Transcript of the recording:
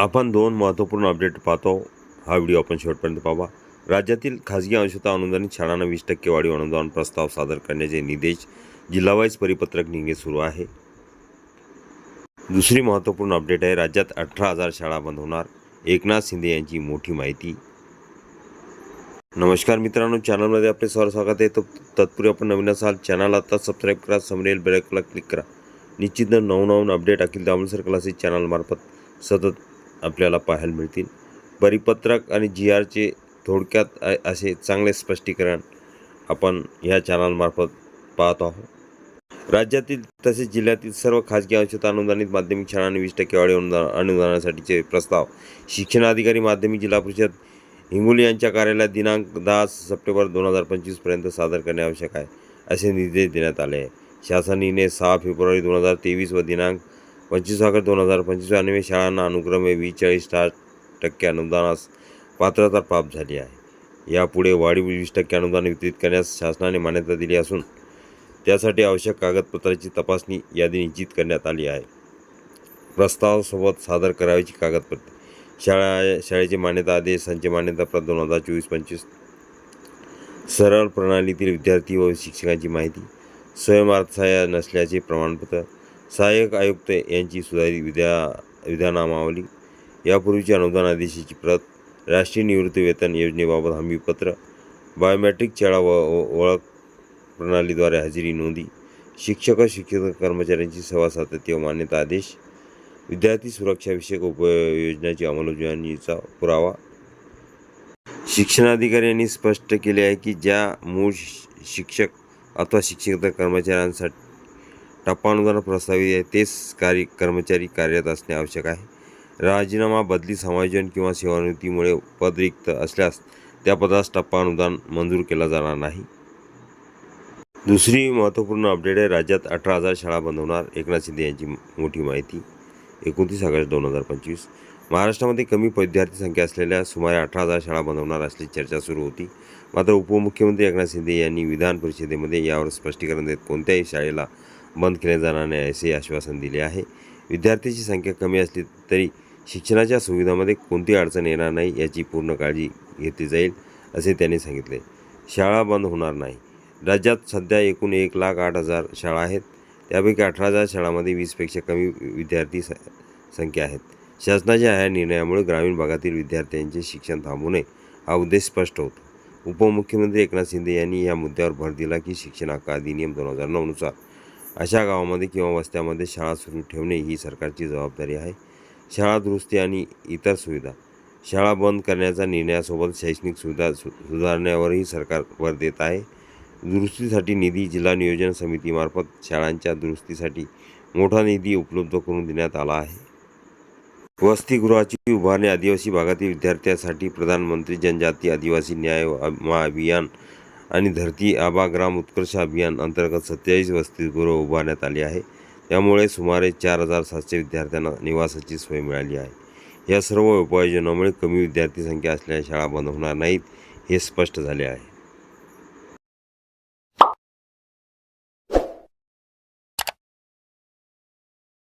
आपण दोन महत्त्वपूर्ण अपडेट पाहतो. हा व्हिडिओ आपण शेवटपर्यंत पाहा राज्यातील खाजगी अंशतः अनुदानित शाळांना वीस टक्के वाढीव अनुदान प्रस्ताव सादर करण्याचे निर्देश जिल्हावाईज परिपत्रक निघणे सुरू आहे. दुसरी महत्त्वपूर्ण अपडेट आहे. राज्यात अठरा हजार शाळा बंद होणार. एकनाथ शिंदे यांची मोठी माहिती. नमस्कार मित्रांनो चॅनलमध्ये आपले सर स्वागत आहे. तर तत्पूर्वी आपण नवीन असाल चॅनल आता सबस्क्राईब करा समरेल बेलकला क्लिक करा. निश्चित नवनवीन अपडेट अखिल दामोदर क्लासेस चॅनलमार्फत सतत आपल्याला पाहायला मिळतील. परिपत्रक आणि जी आरचे थोडक्यात असे चांगले स्पष्टीकरण आपण ह्या चॅनलमार्फत पाहत आहोत. राज्यातील तसेच जिल्ह्यातील सर्व खाजगी अंशतः अनुदानित माध्यमिक शाळांनी वीस टक्के वाढीव अनुदान अनुदानासाठीचे प्रस्ताव. शिक्षणाधिकारी माध्यमिक जिल्हा परिषद हिंगोली यांच्या कार्यालयात दिनांक दहा सप्टेंबर दोन हजार पंचवीसपर्यंत सादर करणे आवश्यक आहे असे निर्देश देण्यात आले. आहे शासनाने सहा फेब्रुवारी दोन हजार तेवीस व दिनांक पंचवीस ऑगस्ट दोन हजार पंचवीस अन्वे शाळांना अनुक्रमे वीस चाळीस साठ टक्के अनुदानास पात्रता प्राप्त झाली आहे. यापुढे वाढीव वीस टक्के अनुदान वितरित करण्यास शासनाने मान्यता दिली असून त्यासाठी आवश्यक कागदपत्राची तपासणी यादी निश्चित करण्यात आली आहे. प्रस्तावासोबत सादर करावयाची कागदपत्रे शाळा शाळेचे मान्यता आदेश संच प्राप्त दोन हजार चोवीस पंचवीस सरळ प्रणालीतील विद्यार्थी व शिक्षकांची माहिती स्वयंअर्थसहाय्य नसल्याचे प्रमाणपत्र सहाय्यक आयुक्त यांची सुधारित विद्या विधानामावली. यापूर्वीची अनुदान आदेशाची प्रत राष्ट्रीय निवृत्ती वेतन योजनेबाबत हमीपत्र बायोमॅट्रिक शाळा व ओळख प्रणालीद्वारे हजेरी नोंदी शिक्षक शिक्षक कर्मचाऱ्यांची सेवा सातत्य व मान्यता आदेश विद्यार्थी सुरक्षाविषयक उपयोजनाची अंमलबजावणीचा पुरावा. शिक्षणाधिकारी यांनी स्पष्ट केले आहे की ज्या मूळ शि- शिक्षक अथवा शिक्षक कर्मचाऱ्यांसाठी टप्पानुदान प्रस्तावित आहे. तेच कार्य कर्मचारी कार्यरत असणे आवश्यक आहे. राजीनामा बदली समायोजन किंवा सेवानिवृत्तीमुळे पद रिक्त असल्यास त्या पदास टप्पा अनुदान मंजूर केला जाणार नाही. दुसरी महत्त्वपूर्ण अपडेट आहे. राज्यात अठरा हजार शाळा बंद होणार. एकनाथ शिंदे यांची मोठी माहिती. एकोणतीस ऑगस्ट दोन हजार पंचवीस. महाराष्ट्रामध्ये कमी विद्यार्थी संख्या असलेल्या सुमारे अठरा हजार शाळा बंद होणार असल्याची चर्चा सुरू होती. मात्र उपमुख्यमंत्री एकनाथ शिंदे यांनी विधान परिषदेमध्ये यावर स्पष्टीकरण देत कोणत्याही शाळेला बंद केले जाणार नाही असे आश्वासन दिले आहे. विद्यार्थ्यांची संख्या कमी असली तरी शिक्षणाच्या सुविधांमध्ये कोणती अडचण येणार नाही याची पूर्ण काळजी घेतली जाईल असे त्यांनी सांगितले. शाळा बंद होणार नाही. राज्यात सध्या एकूण एक लाख आठ हजार शाळा आहेत. त्यापैकी अठरा हजार शाळांमध्ये वीसपेक्षा कमी विद्यार्थी स संख्या आहेत. शासनाच्या ह्या निर्णयामुळे ग्रामीण भागातील विद्यार्थ्यांचे शिक्षण थांबू नये हा उद्देश स्पष्ट होतो. उपमुख्यमंत्री एकनाथ शिंदे यांनी या मुद्द्यावर भर दिला की शिक्षण हक्क अधिनियम दोन हजार नऊनुसार अशा गावामध्ये किंवा वस्त्यामध्ये शाळा सुरू ठेवणे ही सरकारची जबाबदारी आहे. शाळा दुरुस्ती आणि इतर सुविधा. शाळा बंद करण्याच्या निर्णयासोबत शैक्षणिक सुविधा सु सुधारण्यावरही सरकार भर देत आहे. दुरुस्तीसाठी निधी जिल्हा नियोजन समितीमार्फत शाळांच्या दुरुस्तीसाठी मोठा निधी उपलब्ध करून देण्यात आला आहे. वसतिगृहाची उभारणी आदिवासी भागातील विद्यार्थ्यांसाठी प्रधानमंत्री जनजाती आदिवासी न्याय महाअभियान आणि धरती आबा ग्राम उत्कर्ष अभियान अंतर्गत सत्तेचाळीस वसतिगृह उभारण्यात आली आहे. त्यामुळे सुमारे चार हजार सातशे विद्यार्थ्यांना निवासाची सोय मिळाली आहे. या सर्व उपाययोजनामुळे कमी विद्यार्थी संख्या असलेल्या शाळा बंद होणार नाहीत हे स्पष्ट झाले आहे.